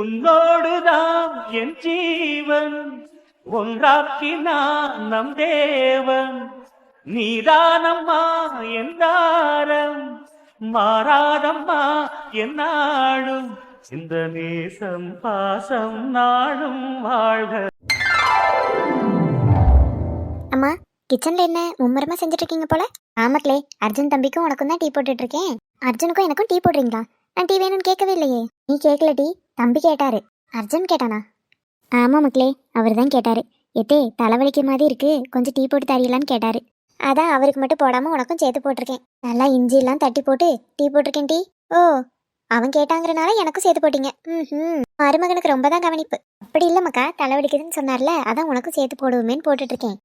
உன்னோடுதான் என் ஜீவன். ஒன்றாக்கினான் நம் தேவன். நீதானம்மா என்றாரம் மாறாதம்மா என் இந்த நேசம் பாசம் நாடும் வாழ்க. அம்மா கிச்சன்ல என்ன மும்மரமா செஞ்சுட்டு இருக்கீங்க போல? ஆமாக்களே அர்ஜுன் தம்பிக்கும் உனக்கும் தான் டீ போட்டுட்டு இருக்கேன் அர்ஜுனுக்கும் எனக்கும் டீ போடுறீங்களா? நான் டீ வேணும்னு கேட்கவே இல்லையே. நீ கேட்கல டீ? தம்பி கேட்டாரு. அர்ஜுன் கேட்டானா? ஆமாம் மக்களே அவர் தான் கேட்டாரு. எத்தே தலைவலிக்க மாதிரி இருக்கு. கொஞ்சம் டீ போட்டு தரீங்களான்னு கேட்டாரு. அதான் அவருக்கு மட்டும் போடாம உனக்கும் சேர்த்து போட்டிருக்கேன். நல்லா இஞ்சி எல்லாம் தட்டி போட்டு டீ போட்டிருக்கேன் டீ. ஓ அவன் கேட்டாங்கிறனால எனக்கும் சேர்த்து போட்டீங்க. ம் மருமகனுக்கு ரொம்ப தான் கவனிப்பு. அப்படி இல்ல தலைவலிக்குதுன்னு சொன்னார்ல அதான் உனக்கும் சேர்த்து போடுவோமேன்னு போட்டுட்டு இருக்கேன்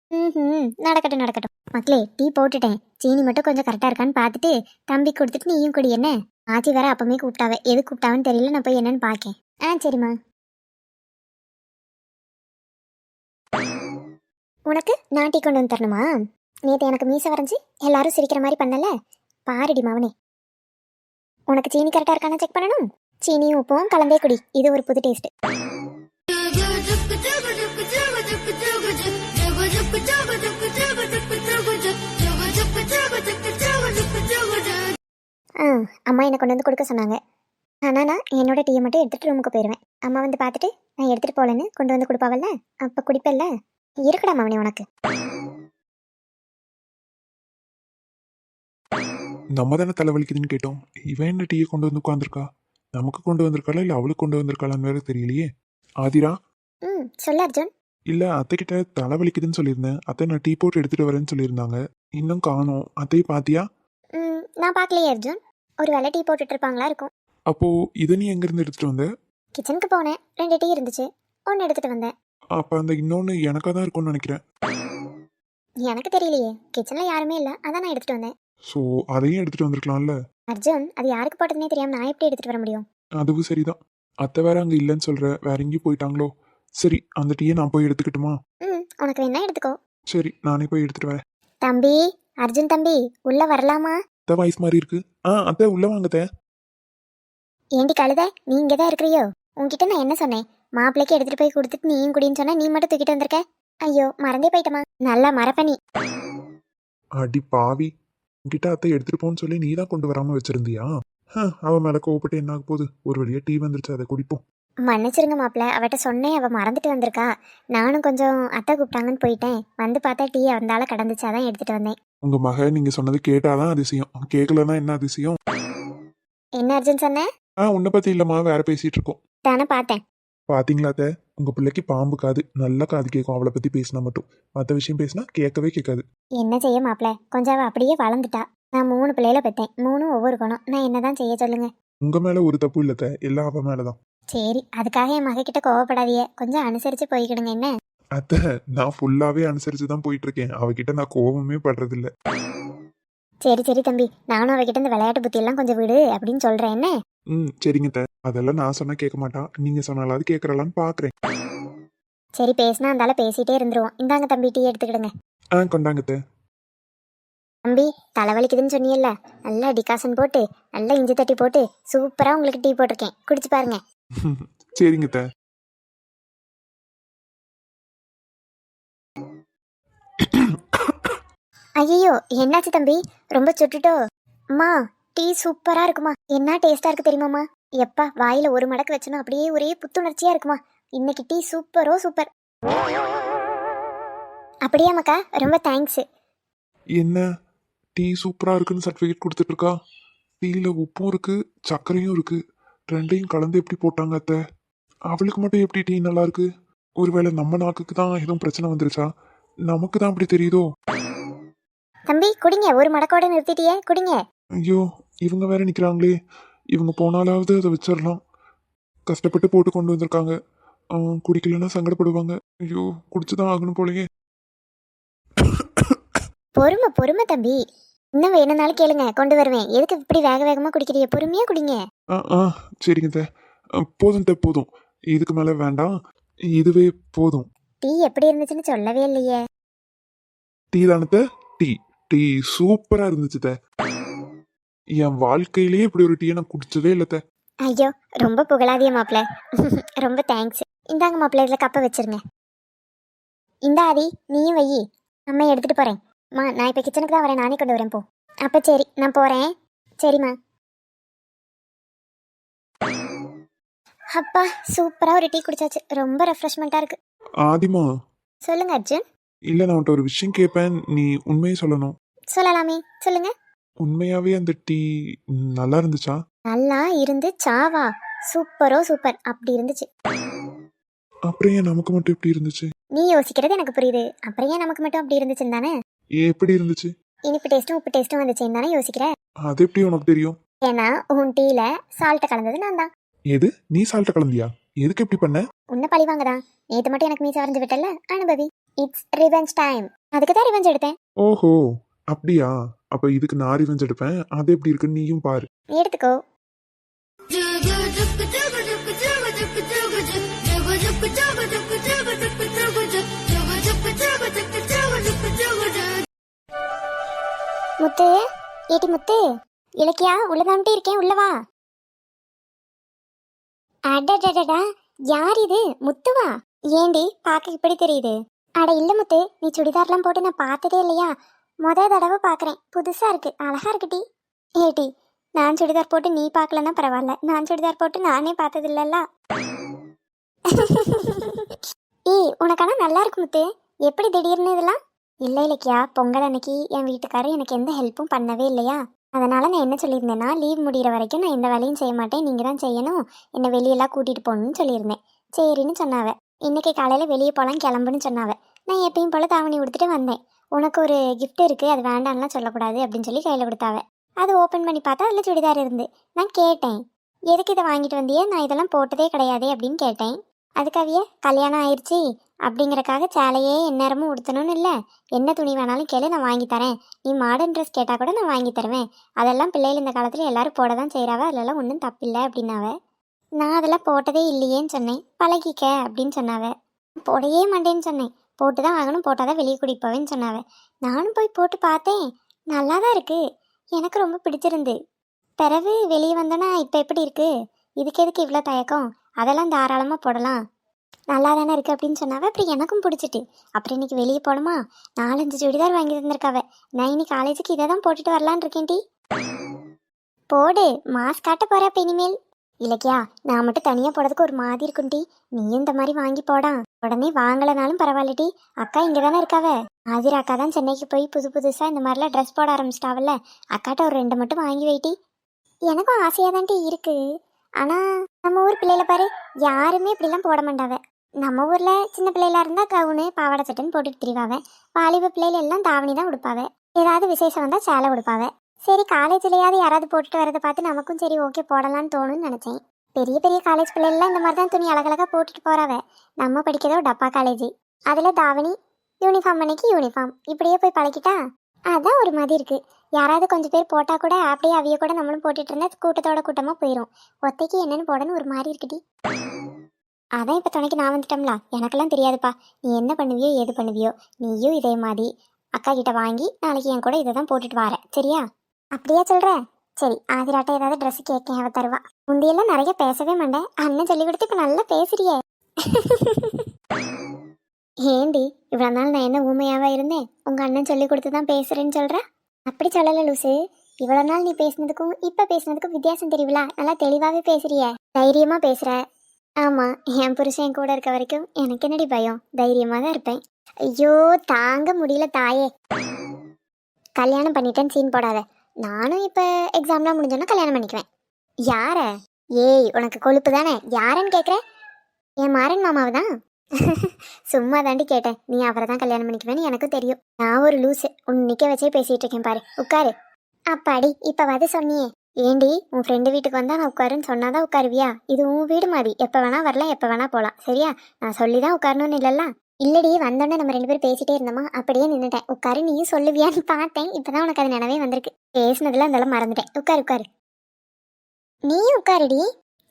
ம் நடக்கட்டும் நடக்கட்டும். மக்களே டீ போட்டுட்டேன். சீனி மட்டும் கொஞ்சம் கரெக்டாக இருக்கான்னு பார்த்துட்டு தம்பி கொடுத்துட்டு நீயும் குடி என்ன? ஆச்சி வேற அப்பவுமே கூப்பிட்டாவே. எது கூப்பிட்டாவன்னு தெரியல நான் போய் என்னன்னு பார்க்கேன். ஆ சரிம்மா. உனக்கு நான் டீ கொண்டு வந்து தரணுமா? நேற்று எனக்கு மீசை வரைஞ்சி எல்லாரும் சிரிக்கிற மாதிரி பண்ணல? பாருடி அவனே உனக்கு சீனி கரெக்டாக இருக்கானா செக் பண்ணணும்? சீனியும் உப்பும் கலந்தே குடி. இது ஒரு புது டேஸ்ட் ஆ அம்மா என்னை கொண்டு வந்து கொடுக்க சொன்னாங்க. ஆனால் நான் என்னோட டீயை மட்டும் எடுத்துகிட்டு ரூமுக்கு போயிடுவேன் அம்மா வந்து பார்த்துட்டு நான் எடுத்துகிட்டு போகலன்னு கொண்டு வந்து கொடுப்பாவல்ல? அப்போ குடிப்பல்ல? இருக்குடா மவனே உனக்கு. நம்ம தானே தலைவலிக்குதுன்னு கேட்டோம். இவன் என்ன டீயை கொண்டு வந்து உட்காந்துருக்கா நமக்கு கொண்டு வந்திருக்காளா இல்லை அவளுக்கு கொண்டு வந்திருக்காளான்னு வேற தெரியலையே. ஆதிரா? ம் சொல்லு அர்ஜுன். இல்லை அத்தைக்கிட்ட தலைவலிக்குதுன்னு சொல்லியிருந்தேன். அத்தை நான் டீ போட்டு எடுத்துட்டு வரேன்னு சொல்லியிருந்தாங்க. இன்னும் காணோம். அத்தையை பாத்தியா ம் நான் பார்க்கலையே அர்ஜுன். ஒரு வேலை டீ போட்டுட்டு இருப்பாங்களா இருக்கும். அப்போ இதை நீ எங்கேருந்து எடுத்துட்டு வந்த? கிச்சனுக்கு போனேன். ரெண்டு டீ இருந்துச்சு. ஒன்று எடுத்துகிட்டு வந்தேன். அப்போ அந்த இன்னொன்று எனக்காக தான் இருக்கும்னு நினைக்கிறேன். எனக்கு தெரியலையே. கிச்சனில் யாருமே இல்லை. அதான் நான் எடுத்துகிட்டு வந்தேன். ஸோ அதையும் எடுத்துட்டு வந்திருக்கலாம்ல? அர்ஜுன் அது யாருக்கு போட்டதுனே தெரியாமல் நான் எப்படி எடுத்துகிட்டு வர முடியும்? அதுவும் சரிதான். அத்தை வேற அங்கே இல்லைன்னு சொல்ற. வேற எங்கேயும் போயிட்டாங்களோ? சரி அந்த டீயை நான் போய் எடுத்துக்கிட்டுமா? ம் உனக்கு வேணா எடுத்துக்கோ. சரி நானே போய் எடுத்துட்டு வரேன். தம்பி அர்ஜுன் தம்பி உள்ள வரலாமா? அத்தை வாய்ஸ் மாதிரி இருக்கு. ஆ அத்தை உள்ள வாங்கத்த ஏண்டி கழுத நீ இங்கே தான் இருக்கிறியோ? உன்கிட்ட நான் என்ன சொன்னேன்? மாப்பிள்ளைக்கு எடுத்துட்டு போய் கொடுத்துட்டு நீயும் குடின்னு சொன்னா நீ மட்டும் தூக்கிட்டு வந்திருக்க? ஐயோ மறந்தே போயிட்டமா. நல்லா மறப்ப நீ. அடி பாவி. உன்கிட்ட அத்தை எடுத்துட்டு போன்னு சொல்லி நீ தான் கொண்டு வராம வச்சிருந்தியா? ஹ, அவ மேல கோவப்பட்டு என்ன ஆக போகுது? ஒரு வழியா டீ வந்துருச்சு அதை குடிப்போம். மன்னிச்சிருங்க மாப்பிள்ள அவட்ட சொன்னேன் அவ மறந்துட்டு வந்திருக்கா. நானும் கொஞ்சம் அத்தை கூப்பிட்டாங்கன்னு போயிட்டேன். வந்து பார்த்தா டீ வந்தால கடந்துச்சு அதான் எடுத்துட்டு வந்தேன். உங்க மக நீங்க சொன்னது கேட்டாதான் அதிசயம். கேட்கலன்னா என்ன அதிசயம்? என்ன அர்ஜுன் சொன்ன? ஆ உன்னை பத்தி இல்லம்மா வேற பேசிட்டு இருக்கோம். தானே பார்த்தேன். பாத்தீங்களா அத்தை? உங்க பிள்ளைக்கு பாம்பு காது. நல்லா காது கேட்கும் அவளை பத்தி பேசினா மட்டும். மற்ற விஷயம் பேசினா கேட்கவே கேட்காது. என்ன செய்ய மாப்பிள்ள கொஞ்சம் அவ அப்படியே வளர்ந்துட்டா. நான் மூணு பிள்ளையில பெத்தேன் மூணும் ஒவ்வொரு குணம். நான் என்னதான் செய்ய சொல்லுங்க? உங்க மேல ஒரு தப்பு இல்லத்த எல்லாம் அவ மேலதான். சரி அதுக்காக என் மகக்கிட்ட கோவப்படாதீங்க. கொஞ்சம் அனுசரிச்சு போய்க்கிடுங்க என்ன? அத்தை நான் ஃபுல்லாவே அனுசரிச்சு தான் போயிட்டு இருக்கேன். அவகிட்ட நான் கோவமே படுறது இல்ல சரி சரி தம்பி. நானும் அவகிட்ட இந்த விளையாட்டு புத்தி எல்லாம் கொஞ்சம் விடு அப்படின்னு சொல்றேன் என்ன? ம் சரிங்க அத்தை அதெல்லாம் நான் சொன்னா கேட்க மாட்டா. நீங்க சொன்னாலாவது கேட்கறலான்னு பாக்குறேன். சரி பேசினா அந்தால பேசிட்டே இருந்துருவோம். இந்தாங்க தம்பி டீ எடுத்துக்கிடுங்க. ஆ கொண்டாங்க அத்தை தம்பி தலைவலிக்குதுன்னு சொன்னியல்ல. நல்லா டிகாசன் போட்டு நல்லா இஞ்சி தட்டி போட்டு சூப்பரா உங்களுக்கு டீ போட்டிருக்கேன். குடிச்சு பாருங்க. சரிங்க அத்தை ஐயோ என்னாச்சு தம்பி? ரொம்ப சுட்டுட்டோ? அம்மா டீ சூப்பரா இருக்குமா? என்ன டேஸ்டா இருக்கு தெரியுமாம்மா? எப்பா வாயில ஒரு மடக்கு வச்சனும் அப்படியே ஒரே புத்துணர்ச்சியா இருக்குமா? இன்னைக்கு டீ சூப்பரோ சூப்பர். அப்படியா மக்கா ரொம்ப தேங்க்ஸ் என்ன? டீ சூப்பரா இருக்குன்னு சர்டிஃபிகேட் கொடுத்துட்டு இருக்கா டீல உப்பும் இருக்கு சர்க்கரையும் இருக்கு. ரெண்டையும் கலந்து எப்படி போட்டாங்க அத்தை? அவளுக்கு மட்டும் எப்படி டீ நல்லா இருக்கு? ஒருவேளை நம்ம நாக்குக்கு தான் எதுவும் பிரச்சனை வந்துருச்சா? நமக்கு தான் அப்படி தெரியுதோ? தம்பி குடிங்க. ஒரு மடக்கோட நிறுத்திட்டியே குடிங்க. ஐயோ இவங்க வேற நிக்கிறாங்களே. இவங்க போனாலாவது அதை வச்சிடலாம் கஷ்டப்பட்டு போட்டு கொண்டு வந்திருக்காங்க. குடிக்கலைன்னா சங்கடப்படுவாங்க. ஐயோ குடிச்சுதான் ஆகணும் போலயே. பொறுமை பொறுமை தம்பி. இன்னும் வேணும்னாலும் கேளுங்க கொண்டு வருவேன். எதுக்கு இப்படி வேக வேகமா குடிக்கிறீங்க? பொறுமையா குடிங்க. ஆ ஆ சரிங்க. ஆ, போதும் தே போதும். இதுக்கு மேலே வேண்டாம். இதுவே போதும். டீ எப்படி இருந்துச்சுன்னு சொல்லவே இல்லையே. Tea தானத்த tea. டீ சூப்பரா இருந்துச்சு தே. என் வாழ்க்கையிலேயே இப்படி ஒரு டீயை நான் குடிச்சதே இல்லை தே. ஐயோ ரொம்ப புகழாதிய மாப்பிள்ள. ரொம்ப தேங்க்ஸ் இந்தாங்க மாப்பிள்ள இதில் கப்பை வச்சிருங்க. இந்த ஆதி நீயும் வையி. அம்மா எடுத்துட்டு போறேன். மா நான் இப்போ கிச்சனுக்கு தான் வரேன். நானே கொண்டு வரேன் போ. அப்போ சரி நான் போறேன். சரிம்மா. அப்பா சூப்பராக ஒரு டீ குடிச்சாச்சு. ரொம்ப ரெஃப்ரெஷ்மெண்ட்டாக இருக்கு. ஆதிமா. சொல்லுங்க அர்ஜுன். இல்லை நான் உன்ட்ட ஒரு விஷயம் கேட்பேன் நீ உண்மையை சொல்லணும். சொல்லலாமே. சொல்லுங்க. உண்மையாவே அந்த டீ நல்லா இருந்துச்சா? நல்லா இருந்து சாவா. சூப்பரோ சூப்பர். அப்படி இருந்துச்சு. அப்புறம் ஏன் நமக்கு மட்டும் எப்படி இருந்துச்சு? நீ யோசிக்கிறது எனக்கு புரியுது. அப்புறம் ஏன் நமக்கு மட்டும் அப்படி இருந்துச்சுன்னு தானே? ஏன் எப்படி இருந்துச்சு? இனிப்பு டேஸ்ட்டும் உப்பு டேஸ்ட்டும் வந்துச்சுன்னு தானே யோசிக்கிற? அது எப்படி உனக்கு தெரியும்? ஏன்னா உன் டீல சால்ட்டை கலந்தது நான் தான். எது? நீ சால்ட்ட கலந்தியா? எதுக்கு எப்படி பண்ண? உன்னை பழி வாங்கதான். நேத்து மட்டும் எனக்கு மீச வரைஞ்சு விட்டல அனுபவி. இட்ஸ் ரிவெஞ்ச் டைம் அதுக்கு தான் ரிவெஞ்ச் எடுத்தேன். ஓஹோ. அப்படியா? அப்ப இதுக்கு நான் ரிவெஞ்ச் எடுப்பேன். அது எப்படி இருக்குன்னு நீயும் பாரு. எடுத்துக்கோ. முத்து ஏட்டி முத்து இலக்கியா உள்ளதான்ட்டு இருக்கேன் உள்ளவா அடடடடா யார் இது? முத்துவா? ஏண்டி பார்க்க இப்படி தெரியுது. அட இல்ல முத்து நீ சுடிதார்லாம் போட்டு நான் பார்த்ததே இல்லையா? முத தடவை பார்க்குறேன் புதுசாக இருக்கு. அழகாக இருக்குடி ஏடி நான் சுடிதார் போட்டு நீ பார்க்கலன்னா பரவாயில்ல நான் சுடிதார் போட்டு நானே பார்த்தது இல்லல்ல ஏய் உனக்கான நல்லா இருக்கு முத்து. எப்படி திடீர்னு இதெல்லாம்? இல்லை இல்லைக்கியா பொங்கல் அன்னைக்கு என் வீட்டுக்காரர் எனக்கு எந்த ஹெல்ப்பும் பண்ணவே இல்லையா? அதனால் நான் என்ன சொல்லியிருந்தேன்னா லீவ் முடிகிற வரைக்கும் நான் எந்த வேலையும் செய்ய மாட்டேன். நீங்கள் தான் செய்யணும். என்னை வெளியெல்லாம் கூட்டிகிட்டு போகணும்னு சொல்லியிருந்தேன். சரின்னு சொன்னாவ. இன்னைக்கு காலையில் வெளியே போகலாம் கிளம்புன்னு சொன்னாவ. நான் எப்பயும் போல் தாவணி கொடுத்துட்டு வந்தேன். உனக்கு ஒரு கிஃப்ட் இருக்குது அது வேண்டாம்லாம் சொல்லக்கூடாது அப்படின்னு சொல்லி கையில் கொடுத்தாவ. அது ஓப்பன் பண்ணி பார்த்தா அதில் சுடிதார் இருந்து. நான் கேட்டேன் எதுக்கு இதை வாங்கிட்டு வந்தியே? நான் இதெல்லாம் போட்டதே கிடையாதே அப்படின்னு கேட்டேன். அதுக்காகவே கல்யாணம் ஆயிடுச்சு அப்படிங்கறக்காக சேலையே எந்நேரமும் உடுத்தணும்னு இல்லை. என்ன துணி வேணாலும் கேளு நான் வாங்கி தரேன். நீ மாடர்ன் ட்ரெஸ் கேட்டால் கூட நான் வாங்கி தருவேன். அதெல்லாம் பிள்ளைகள் இந்த காலத்தில் எல்லாரும் போட தான் செய்கிறாவ அதெல்லாம் ஒன்றும் தப்பில்லை அப்படின்னாவ. நான் அதெல்லாம் போட்டதே இல்லையேன்னு சொன்னேன். பழகிக்க அப்படின்னு சொன்னாவ. போடவே மாட்டேன்னு சொன்னேன். போட்டு தான் ஆகணும் போட்டால் தான் வெளியே கூட்டிகிட்டு போவேன்னு சொன்னாவ. நானும் போய் போட்டு பார்த்தேன். நல்லா தான் இருக்குது எனக்கு ரொம்ப பிடிச்சிருந்து. பிறகு வெளியே வந்தோன்னா இப்போ எப்படி இருக்குது இதுக்கு எதுக்கு இவ்வளோ தயக்கம்? அதெல்லாம் தாராளமாக போடலாம். நல்லா தானே இருக்குது அப்படின்னு சொன்னாவே. அப்புறம் எனக்கும் பிடிச்சிட்டு. அப்புறம் இன்னைக்கு வெளியே போகணுமா? நாலஞ்சு சுடிதார் வாங்கி தந்திருக்காவ நான் இன்னைக்கு காலேஜுக்கு இதை தான் போட்டுட்டு வரலான் இருக்கேன் டி போடு. மாஸ்க் காட்ட போகிறப்ப இனிமேல். இலக்கியா நான் மட்டும் தனியாக போடுறதுக்கு ஒரு மாதிரி இருக்கும் டி இந்த மாதிரி வாங்கி போடா. உடனே வாங்கலனாலும் பரவாயில்லடி. அக்கா இங்க தானே இருக்காவ? ஆதிர அக்கா தான் சென்னைக்கு போய் புது புதுசா இந்த மாதிரிலாம் ட்ரெஸ் போட ஆரம்பிச்சிட்டாவல்ல. அக்காட்ட ஒரு ரெண்டு மட்டும் வாங்கி வைட்டி எனக்கும் ஆசையா தான் டி இருக்கு. ஆனா நம்ம ஊர் பிள்ளைல பாரு யாருமே இப்படிலாம் போட மாட்டாவ. நம்ம ஊர்ல சின்ன பிள்ளையில இருந்தா கவுனு பாவாடை சட்டைன்னு போட்டுட்டு திரிவாவ. வாலிப பிள்ளைகள் எல்லாம் தாவணி தான் உடுப்பாவ. ஏதாவது விசேஷம் வந்தா சேலை உடுப்பாவ. சரி காலேஜ்லயாவது யாராவது போட்டுட்டு வரதை பார்த்து நமக்கும் சரி ஓகே போடலாம்னு தோணும்னு நினைச்சேன். பெரிய பெரிய காலேஜ் பிள்ளைகள்லாம் இந்த மாதிரி தான் துணி அழகழகாக போட்டுட்டு போறாவ. நம்ம படிக்கிறதோ டப்பா காலேஜ் அதில் தாவணி யூனிஃபார்ம் அன்னைக்கு யூனிஃபார்ம் இப்படியே போய் பழகிட்டா? அதான் ஒரு மாதிரி இருக்கு. யாராவது கொஞ்சம் பேர் போட்டால் கூட அப்படியே அவிய கூட நம்மளும் போட்டுட்டு இருந்தா கூட்டத்தோட கூட்டமாக போயிடும் ஒத்தைக்கு என்னென்னு போடணும் ஒரு மாதிரி இருக்குடி. அதான் இப்போ துணைக்கு நான் வந்துட்டோம்ல. எனக்கெல்லாம் தெரியாதுப்பா. நீ என்ன பண்ணுவியோ ஏது பண்ணுவியோ. நீயும் இதே மாதிரி. அக்கா கிட்ட வாங்கி நாளைக்கு என் கூட இதை தான் போட்டுட்டு வர சரியா? அப்படியா சொல்கிறேன் சரி ஆதிராட்ட ஏதாவது ட்ரெஸ் கேட்க அவ தருவா. முந்தியெல்லாம் நிறைய பேசவே மாட்டேன். அண்ணன் சொல்லி கொடுத்து இப்போ நல்லா பேசுறியே. ஏண்டி இவ்வளோ நாள் நான் என்ன ஊமையாவா இருந்தேன்? உங்க அண்ணன் சொல்லி கொடுத்து தான் பேசுறேன்னு சொல்ற? அப்படி சொல்லல லூசு. இவ்வளோ நாள் நீ பேசினதுக்கும் இப்போ பேசினதுக்கும் வித்தியாசம் தெரியுங்களா நல்லா தெளிவாகவே பேசுறியே. தைரியமா பேசுற. ஆமா என் புருஷன் கூட இருக்க வரைக்கும் எனக்கு என்னடி பயம்? தைரியமா தான் இருப்பேன். ஐயோ தாங்க முடியல தாயே. கல்யாணம் பண்ணிட்டேன்னு சீன் போடாத. நானும் இப்போ எக்ஸாம்லாம் முடிஞ்சோன்னா கல்யாணம் பண்ணிக்குவேன். யார? ஏய் உனக்கு கொழுப்பு தானே? யாருன்னு கேட்குற என் மாறன் மாமாவை தான் சும்மா தாண்டி கேட்டேன். நீ அவரை தான் கல்யாணம் பண்ணிக்குவேன்னு எனக்கும் தெரியும். நான் ஒரு லூசு. உன் நிற்க வச்சே பேசிகிட்டு இருக்கேன் பாரு. உட்காரு. அப்பாடி இப்போ வந்து சொன்னியே. ஏண்டி உன் ஃப்ரெண்டு வீட்டுக்கு வந்தால் நான் உட்காருன்னு சொன்னாதான் உட்காருவியா? இது உன் வீடு மாதிரி. எப்போ வேணா வரலாம் எப்போ வேணா போகலாம் சரியா? நான் சொல்லி தான் உட்காரணும்னு இல்லைல்ல? இல்லடி வந்தோடனே நம்ம ரெண்டு பேரும் பேசிட்டே இருந்தோமா? அப்படியே நின்னுட்டேன். உட்காரு நீயும் சொல்லுவியான்னு பார்த்தேன். இப்பதான் உனக்கு அது நினைவே வந்திருக்கு. பேசினதுல அதெல்லாம் மறந்துட்டேன். உட்காரு உட்காரு. நீயும் உட்காருடி.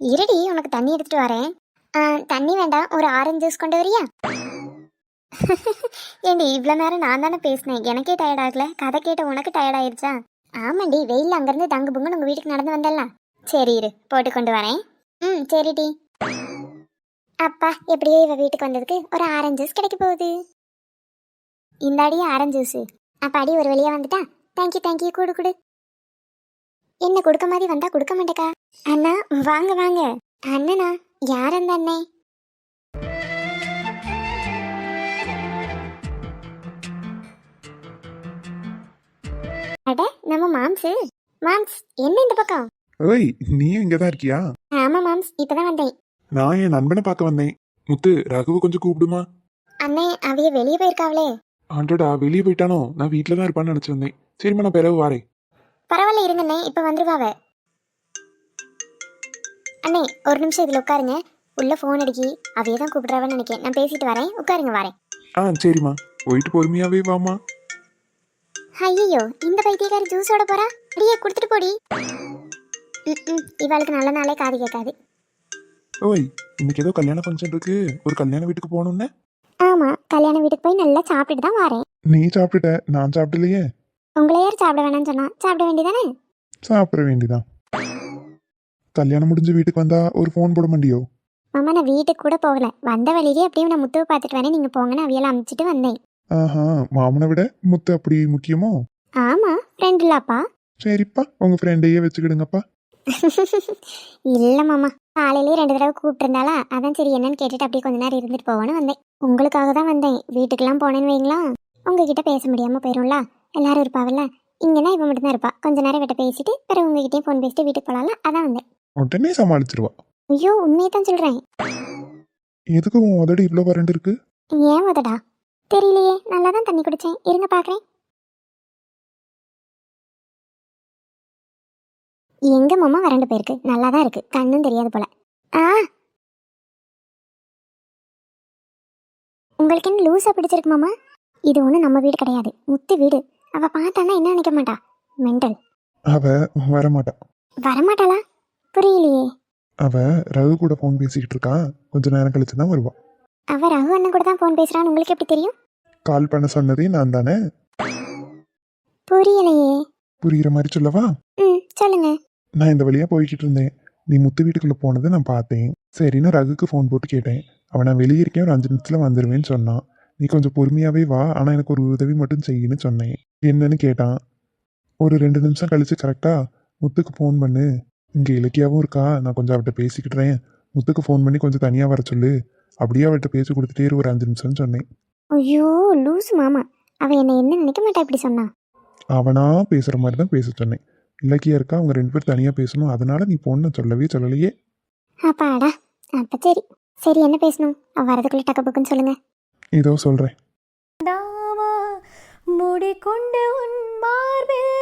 இருடி உனக்கு தண்ணி எடுத்துட்டு வரேன். தண்ணி வேண்டாம். ஒரு ஆரஞ்சு ஜூஸ் கொண்டு வரியா? ஏண்டி இவ்வளோ நேரம் நான் தானே பேசினேன். எனக்கே டயர்ட் ஆகல. கதை கேட்ட உனக்கு டயர்ட் ஆயிருச்சா? ஆமாண்டி வெயில் அங்கேருந்து தங்கு பொங்குன்னு உங்கள் வீட்டுக்கு நடந்து வந்தலாம் சரி இரு போட்டு கொண்டு வரேன். ம் சரிடி. அப்பா எப்படியோ இவ வீட்டுக்கு வந்ததுக்கு ஒரு ஆரஞ்சு ஜூஸ் கிடைக்க போகுது. இந்தாடி ஆரஞ்சு ஜூஸ் அப்ப அடி ஒரு வழியா வந்துட்டா? தேங்க்யூ தேங்க்யூ கூடு கூடு. என்ன கொடுக்க மாதிரி வந்தா கொடுக்க மாட்டேக்கா. அண்ணா வாங்க வாங்க. அண்ணனா யார் அந்த அண்ணே? அட நம்ம மாம்சு. மாம்ஸ் என்ன இந்த பக்கம்? ஓய் நீ இங்கே தான் இருக்கியா? ஆமா மாம்ஸ் இப்பதான் வந்தேன். நான் என் நண்பனை பார்க்க வந்தேன். முத்து ரகுவை கொஞ்சம் கூப்பிடுமா? அண்ணே அவைய வெளியே போயிருக்காவளே. ஆண்டடா வெளியே போயிட்டானோ? நான் வீட்டில் தான் இருப்பான்னு நினச்சி வந்தேன். சரிம்மா நான் பிறகு வாரேன். பரவாயில்ல இருங்கண்ணே இப்ப வந்துருவாவ அண்ணே ஒரு நிமிஷம் இதுல உட்காருங்க. உள்ள ஃபோன் அடிக்கி அவைய தான் கூப்பிடுறாவன்னு நினைக்கிறேன் நான் பேசிட்டு வரேன். உட்காருங்க வரேன். ஆ சரிம்மா. போயிட்டு பொறுமையாவே வாமா ஐயோ இந்த பைத்தியக்காரி ஜூஸோட போறா? அடியே கொடுத்துட்டு போடி. ம்ம், இவளுக்கு நல்ல நாளே காது கேட்காது. ஓய் இன்னைக்கு ஏதோ கல்யாண ஃபங்க்ஷன் இருக்கு. ஒரு கல்யாண வீட்டுக்கு போகணும்னே? ஆமா கல்யாண வீட்டுக்கு போய் நல்லா சாப்பிட்டுட்டு தான் வரேன். நீ சாப்பிட்டுட்ட நான் சாப்பிடலையே. உங்களை யார் சாப்பிட வேணாம்னு சொன்னா? சாப்பிட வேண்டியதானே? சாப்பிட வேண்டியதான் கல்யாணம் முடிஞ்சு வீட்டுக்கு வந்தா ஒரு ஃபோன் போட மாட்டியோ? மாமா நான் வீட்டுக்கு கூட போகல. வந்த வழியிலே அப்படியே நான் முத்துவை பார்த்துட்டு வரேன். நீங்க போங்கன்னு அவியெல்லாம் அனுப்பிச்சிட்டு வந்தேன். ஆஹா மாமனை விட முத்து அப்படி முக்கியமோ? ஆமா ஃப்ரெண்ட் இல்லாப்பா. சரிப்பா உங்க ஃப்ரெண்டையே வச்சுக்கிடுங்கப்பா. இல்ல மாமா. காலையிலேயே ரெண்டு தடவை கூப்பிட்டுருந்தாளா? அதான் சரி என்னன்னு கேட்டுட்டு அப்படியே கொஞ்ச நேரம் இருந்துட்டு போவோன்னு வந்தேன். உங்களுக்காக தான் வந்தேன். வீட்டுக்கெல்லாம் போனேன்னு வைங்களா? உங்ககிட்ட பேச முடியாம போயிரும்ல? எல்லாரும் இருப்பாவல்ல? இங்கன்னா இவ மட்டும்தான் இருப்பா. கொஞ்ச நேரம் கிட்ட பேசிட்டு பிறகு உங்ககிட்டயும் ஃபோன் பேசிட்டு வீட்டுக்கு போலாம்ல? அதான் வந்தேன். உடனே சமாளிச்சிருவா. ஐயோ உண்மையை தான் சொல்றேன். எதுக்கு உன் உதடு இவ்வளோ வறண்டு இருக்கு? ஏன் உதடா? தெரியலையே. நல்லா தான் தண்ணி குடிச்சேன். இருங்க பாக்குறேன். எங்க மாமா வறண்டு போயிருக்கு. நல்லா தான் இருக்கு. கண்ணும் தெரியாது போல. ஆ. உங்களுக்கு என்ன லூசா பிடிச்சிருக்கு மாமா? இது ஒன்றும் நம்ம வீடு கிடையாது. முத்து வீடு. அவ பார்த்தானா என்ன நினைக்க மாட்டா? மெண்டல் அவ வரமாட்டா. வரமாட்டாளா? புரியலையே. அவ ரகு கூட ஃபோன் பேசிக்கிட்டு இருக்கா. கொஞ்ச நேரம் கழிச்சு தான் வருவா. அவ ரகு அண்ணன் கூட தான் ஃபோன் பேசுறான்னு உங்களுக்கு எப்படி தெரியும்? கால் பண்ண சொன்னதே நான் தானே? புரியலையே. புரியுற மாதிரி சொல்லவா? ம் சொல்லுங்க. நான் இந்த வழியா போய்கிட்டு இருந்தேன் நீ முத்து வீட்டுக்குள்ள போனதை நான் பார்த்தேன். சரின்னு ரகுக்கு ஃபோன் போட்டு கேட்டேன். அவன் நான் வெளியே இருக்கேன் ஒரு அஞ்சு நிமிஷத்துல வந்துடுவேன்னு சொன்னான். நீ கொஞ்சம் பொறுமையாவே வா. ஆனா எனக்கு ஒரு உதவி மட்டும் செய்யுன்னு சொன்னேன். என்னன்னு கேட்டான். ஒரு ரெண்டு நிமிஷம் கழிச்சு கரெக்டா முத்துக்கு ஃபோன் பண்ணு. இங்க இலக்கியாவும் இருக்கா. நான் கொஞ்சம் அவட்ட பேசிக்கிட்டுறேன். முத்துக்கு ஃபோன் பண்ணி கொஞ்சம் தனியா வர சொல்லு. அப்படியே அவட்ட பேசி கொடுத்துட்டே இரு ஒரு அஞ்சு நிமிஷம்னு சொன்னேன். ஐயோ லூசு மாமா. அவ என்ன என்ன நினைக்க மாட்டா இப்படி சொன்னா? அவனா பேசுற மாதிரி தான் பேச சொன்னேன் இலக்கியா இருக்கா? அவங்க ரெண்டு பேரும் தனியாக பேசணும். அதனால நீ பொண்ணை சொல்லவே சொல்லலையே. அப்பாடா அப்போ சரி. சரி என்ன பேசணும்? அவ வரதுக்குள்ளே டக்கு புக்குன்னு சொல்லுங்க. இதோ சொல்கிறேன் தாவா முடி கொண்டு உன் மார்பில்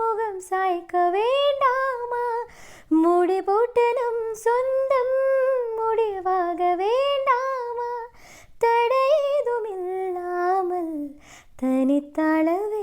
முகம் சாய்க்க வேண்டாமா? முடி போட்டு நம் சொந்தம் முடிவாக வேண்டாமா? தடை ஏதுமில்லாமல் தனித்தளவே